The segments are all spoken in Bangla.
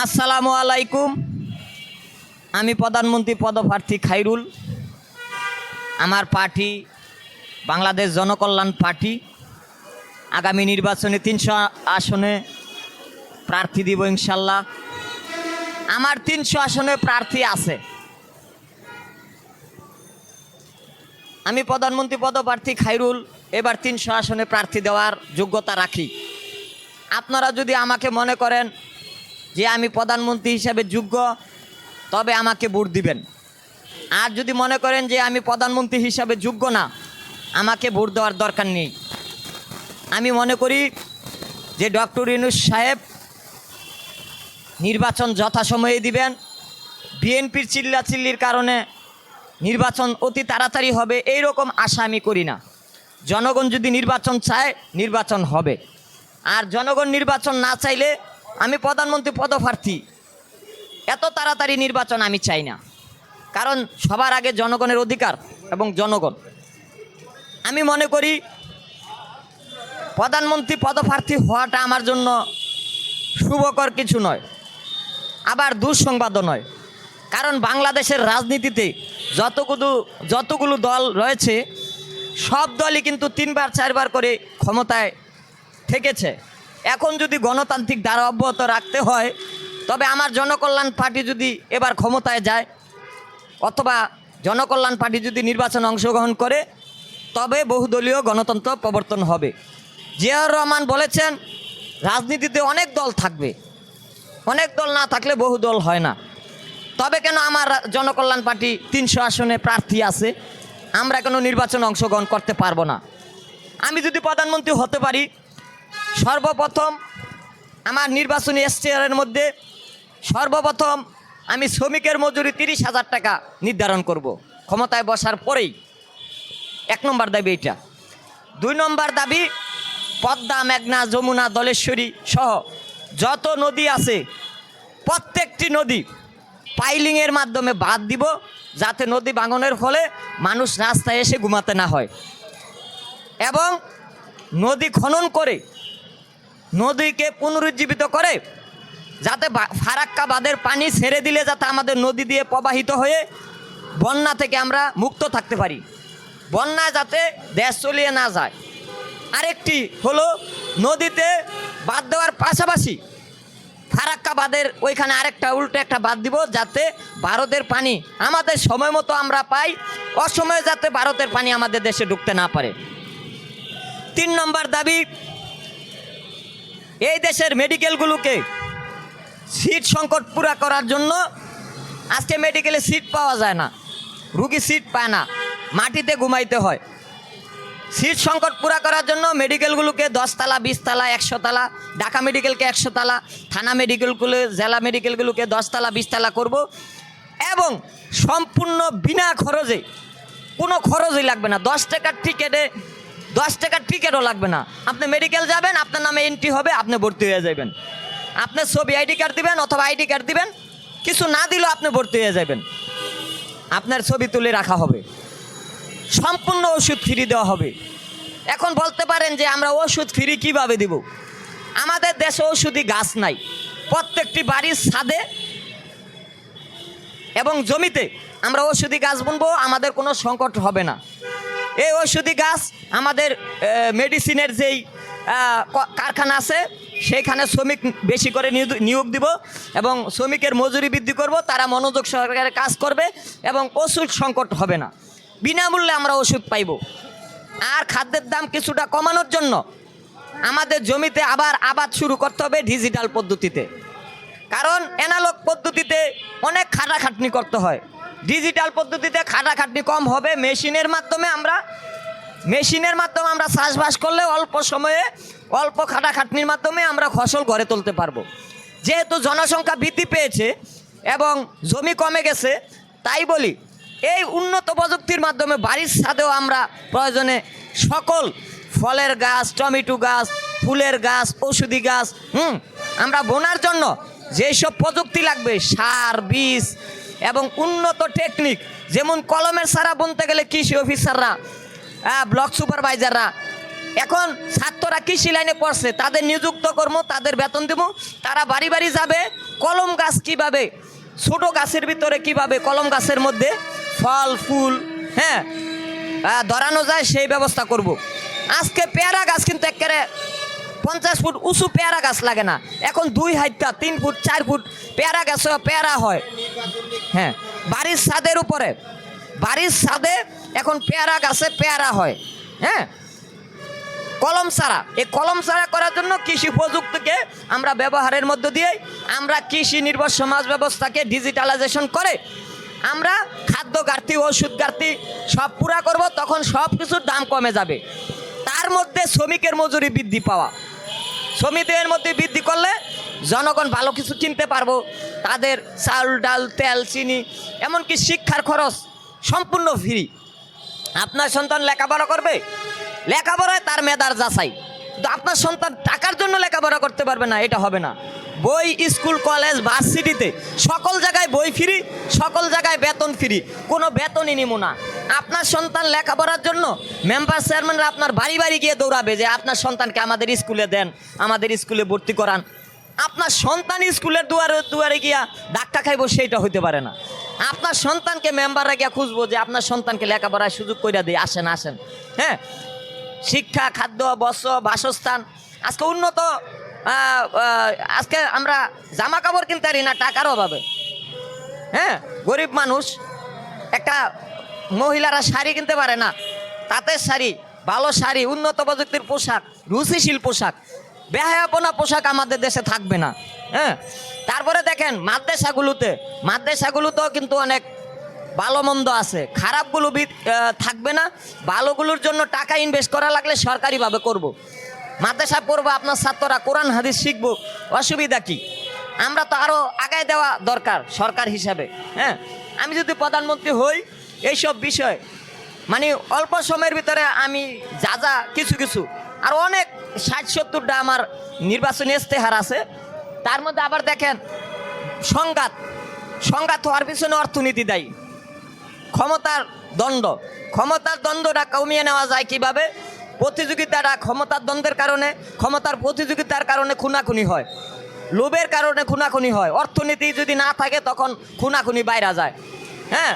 আসসালামু আলাইকুম। আমি প্রধানমন্ত্রী পদপ্রার্থী খাইরুল, আমার পার্টি, বাংলাদেশ জনকল্যাণ পার্টি। আগামী নির্বাচনে তিনশো আসনে প্রার্থী দিব ইনশাল্লাহ। আমার তিনশো আসনে প্রার্থী আছে। আমি প্রধানমন্ত্রী পদপ্রার্থী খাইরুল, এবার তিনশো আসনে প্রার্থী দেওয়ার যোগ্যতা রাখি। আপনারা যদি আমাকে মনে করেন যে আমি প্রধানমন্ত্রী হিসাবে যোগ্য, তবে আমাকে ভোট দিবেন। আর যদি মনে করেন যে আমি প্রধানমন্ত্রী হিসাবে যোগ্য না, আমাকে ভোট দেওয়ার দরকার নেই। আমি মনে করি যে ডক্টর ইনুস সাহেব নির্বাচন যথাসময়ে দিবেন। বিএনপির চিল্লাচিল্লির কারণে নির্বাচন অতি তাড়াতাড়ি হবে এই রকম আশা আমি করি না। জনগণ যদি নির্বাচন চায়, নির্বাচন হবে। আর জনগণ নির্বাচন না চাইলে আমি প্রধানমন্ত্রী পদপ্রার্থী। এত তাড়াতাড়ি নির্বাচন আমি চাই না। কারণ সবার আগে জনগণের অধিকার এবং জনগণ। আমি মনে করি প্রধানমন্ত্রী পদপ্রার্থী হওয়াটা আমার জন্য শুভকর কিছু নয়, আবার দুঃসংবাদও নয়। কারণ বাংলাদেশের রাজনীতিতে যতগুলো যতগুলো দল রয়েছে, সব দলই কিন্তু তিনবার, চারবার করে ক্ষমতায় থেকেছে। এখন যদি গণতান্ত্রিক ধারা অব্যাহত রাখতে হয়, তবে আমার জনকল্যাণ পার্টি যদি এবার ক্ষমতায় যায়, অথবা জনকল্যাণ পার্টি যদি নির্বাচনে অংশগ্রহণ করে, তবে বহুদলীয় গণতন্ত্র প্রবর্তন হবে। জিয়াউর রহমান বলেছেন, রাজনীতিতে অনেক দল থাকবে। অনেক দল না থাকলে বহু দল হয় না। তবে কেন আমার জনকল্যাণ পার্টি তিনশো আসনে প্রার্থী আছে, আমরা কেন নির্বাচনে অংশগ্রহণ করতে পারব না? আমি যদি প্রধানমন্ত্রী হতে পারি সর্বপ্রথম আমার নির্বাচনী এসটিআরের মধ্যে সর্বপ্রথম আমি শ্রমিকের মজুরি তিরিশ হাজার টাকা নির্ধারণ করব। ক্ষমতায় বসার পরেই এক নম্বর দাবি এইটা দুই নম্বর দাবি পদ্মা, মেঘনা, যমুনা, দলেশ্বরী সহ যত নদী আছে প্রত্যেকটি নদী পাইলিংয়ের মাধ্যমে বাদ দিব যাতে নদী ভাঙনের ফলে মানুষ রাস্তায় এসে ঘুমাতে না হয় এবং নদী খনন করে নদীকে পুনরুজ্জীবিত করে, যাতে ফারাক্কা বাঁধের পানি ছেড়ে দিলে যাতে আমাদের নদী দিয়ে প্রবাহিত হয়ে বন্যা থেকে আমরা মুক্ত থাকতে পারি। বন্যা যাতে দেশ চলিয়ে না যায়। আরেকটি হলো নদীতে বাদ দেওয়ার পাশাপাশি ফারাক্কা বাঁধের ওইখানে আরেকটা উল্টো একটা বাদ দিব, যাতে ভারতের পানি আমাদের সময় মতো আমরা পাই, অসময়ে যাতে ভারতের পানি আমাদের দেশে ঢুকতে না পারে। তিন নম্বর দাবি এই দেশের মেডিকেলগুলোকে সিট সংকট পুরা করার জন্য আজকে মেডিকেলে সিট পাওয়া যায় না। রুগী সিট পায় না। মাটিতে ঘুমাইতে হয়। সিট সংকট পুরা করার জন্য মেডিকেলগুলোকে দশতলা, বিশতলা একশো তালা ঢাকা মেডিকেলকে একশো তালা থানা মেডিকেলগুলো জেলা মেডিকেলগুলোকে দশতলা, বিশতলা করব এবং সম্পূর্ণ বিনা খরচে কোনো খরচই লাগবে না। দশ টাকার টিকেটে দশ টাকার টিকিটও লাগবে না। আপনি মেডিকেল যাবেন, আপনার নামে এন্ট্রি হবে, আপনি ভর্তি হয়ে যাবেন আপনার ছবি আইডি কার্ড দিবেন অথবা আইডি কার্ড দিবেন, কিছু না দিলেও আপনি ভর্তি হয়ে যাবেন আপনার ছবি তুলে রাখা হবে। সম্পূর্ণ ওষুধ ফ্রি দেওয়া হবে। এখন বলতে পারেন যে আমরা ওষুধ ফ্রি কীভাবে দিব? আমাদের দেশে ওষুধি গাছ নাই। প্রত্যেকটি বাড়ির ছাদে এবং জমিতে আমরা ওষুধি গাছ বুনবো, আমাদের কোনো সংকট হবে না। এই ওষুধি গাছ আমাদের মেডিসিনের যেই কারখানা আছে, সেইখানে শ্রমিক বেশি করে নিয়োগ- নিয়োগ দিব এবং শ্রমিকের মজুরি বৃদ্ধি করব, তারা মনোযোগ সহকারে কাজ করবে এবং ওষুধ সংকট হবে না। বিনামূল্যে আমরা ওষুধ পাইব। আর খাদ্যের দাম কিছুটা কমানোর জন্য আমাদের জমিতে আবার আবাদ শুরু করতে হবে ডিজিটাল পদ্ধতিতে। কারণ অ্যানালগ পদ্ধতিতে অনেক খাটাখাটনি করতে হয়। ডিজিটাল পদ্ধতিতে খাটাখাটনি কম হবে। মেশিনের মাধ্যমে আমরা মেশিনের মাধ্যমে আমরা চাষবাস করলে অল্প সময়ে অল্প খাটাখাটনির মাধ্যমে আমরা ফসল ঘরে তুলতে পারব। যেহেতু জনসংখ্যা বৃদ্ধি পেয়েছে এবং জমি কমে গেছে, তাই বলি, এই উন্নত প্রযুক্তির মাধ্যমে বাড়ির ছাদেও আমরা প্রয়োজনে সকল ফলের গাছ, টমেটো গাছ, ফুলের গাছ ওষুধি গাছ, হুম, আমরা বোনার জন্য যেসব প্রযুক্তি লাগবে, সার, বীজ এবং উন্নত টেকনিক যেমন কলমের সারা বুনতে গেলে কৃষি অফিসাররা ব্লক সুপারভাইজাররা এখন ছাত্ররা কৃষি লাইনে পড়ছে, তাদের নিযুক্ত কর্ম, তাদের বেতন দেবো, তারা বাড়ি বাড়ি যাবে, কলম গাছ কীভাবে, ছোট গাছের ভিতরে কীভাবে কলম গাছের মধ্যে ফল, ফুল হ্যাঁ ধরানো যায়, সেই ব্যবস্থা করব। আজকে পেয়ারা গাছ কিন্তু একেবারে পঞ্চাশ ফুট উঁচু পেয়ারা গাছ লাগে না। এখন দুই হাইটটা, তিন ফুট, চার ফুট পেয়ারা গাছ পেয়ারা হয়। হ্যাঁ বাড়ির ছাদের উপরে। বাড়ির ছাদে এখন পেয়ারা গাছে পেয়ারা হয়। হ্যাঁ কলম ছাড়া। এই কলম ছাড়া করার জন্য কৃষি প্রযুক্তিকে আমরা ব্যবহারের মধ্য দিয়ে আমরা কৃষি নির্ভর সমাজ ব্যবস্থাকে ডিজিটালাইজেশন করে আমরা খাদ্য ঘাটতি, ওষুধ ঘাটতি সব পুরা করব, তখন সব কিছুর দাম কমে যাবে। তার মধ্যে শ্রমিকের মজুরি বৃদ্ধি পাওয়া। শ্রমিকদের মধ্যে বৃদ্ধি করলে জনগণ ভালো কিছু কিনতে পারব। তাদের চাল, ডাল, তেল, চিনি, এমনকি শিক্ষার খরচ সম্পূর্ণ ফ্রি আপনার সন্তান লেখাপড়া করবে? লেখাপড়ায় তার মেধার যাচাই। কিন্তু আপনার সন্তান টাকার জন্য লেখাপড়া করতে পারবে না, এটা হবে না। বই, স্কুল, কলেজ, ভার্সিটিতে। সকল জায়গায় বই ফ্রি, সকল জায়গায় বেতন ফ্রি। কোনো বেতনই নিব না। আপনার সন্তান লেখাপড়ার জন্য মেম্বার চেয়ারম্যানরা আপনার বাড়ি বাড়ি গিয়ে দৌড়াবে যে আপনার সন্তানকে আমাদের স্কুলে দেন, আমাদের স্কুলে ভর্তি করান। আপনার সন্তান স্কুলের দুয়ারে দুয়ারে গিয়া ধাক্কা খাইবো সেইটা হইতে পারে না। আপনার সন্তানকে মেম্বাররা গিয়া খুঁজবো যে আপনার সন্তানকে লেখাপড়ার সুযোগ করে দিই, আসেন আসেন। হ্যাঁ? শিক্ষা, খাদ্য, বস্ত্র, বাসস্থান, আজকে উন্নত আজকে আমরা জামা কাপড় কিনতে পারি না, টাকার অভাবে। হ্যাঁ গরিব মানুষ, একটা মহিলারা শাড়ি কিনতে পারে না। তাঁতের শাড়ি, ভালো শাড়ি, উন্নত প্রযুক্তির পোশাক, রুচিশীল পোশাক, বেহায়াপনা পোশাক আমাদের দেশে থাকবে না। হ্যাঁ তারপরে দেখেন মাদ্রাসাগুলোতে, মাদ্রাসাগুলোতেও কিন্তু অনেক ভালো মন্দ আছে। খারাপগুলো থাকবে না। ভালোগুলোর জন্য টাকা ইনভেস্ট করা লাগলে সরকারিভাবে করব। মাদ্রাসা পড়ব, আপনার ছাত্ররা কোরআন, হাদিস শিখব, অসুবিধা কি? আমরা তো আরও আগায় দেওয়া দরকার সরকার হিসাবে হ্যাঁ? আমি যদি প্রধানমন্ত্রী হই, এইসব বিষয় মানে অল্প সময়ের ভিতরে আমি যা যা কিছু কিছু, আর অনেক ষাট সত্তরটা আমার নির্বাচনী ইস্তেহার আছে, তার মধ্যে আবার দেখেন, সংঘাত সংঘাত হওয়ার পিছনে অর্থনীতি দায়ী, ক্ষমতার দ্বন্দ্ব, ক্ষমতার দ্বন্দ্বটা কমিয়ে নেওয়া যায় কীভাবে? প্রতিযোগিতাটা ক্ষমতার দ্বন্দ্বের কারণে, ক্ষমতার প্রতিযোগিতার কারণে খুনাখুনি হয়। লোভের কারণে খুনাখুনি হয়। অর্থনীতি যদি না থাকে, তখন খুনাখুনি বাইরা যায়। হ্যাঁ?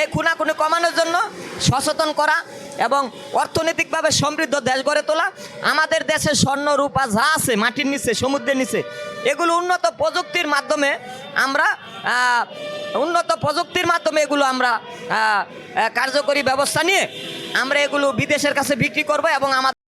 এই খুনাখুনি কমানোর জন্য সচেতন করা এবং অর্থনৈতিকভাবে সমৃদ্ধ দেশ গড়ে তোলা। আমাদের দেশে স্বর্ণ, রূপা যা আছে, মাটির নিচে, সমুদ্রের নিচে, এগুলো উন্নত প্রযুক্তির মাধ্যমে আমরা উন্নত প্রযুক্তির মাধ্যমে এগুলো আমরা কার্যকরী ব্যবস্থা নিয়ে আমরা এগুলো বিদেশের কাছে বিক্রি করব এবং আমাদের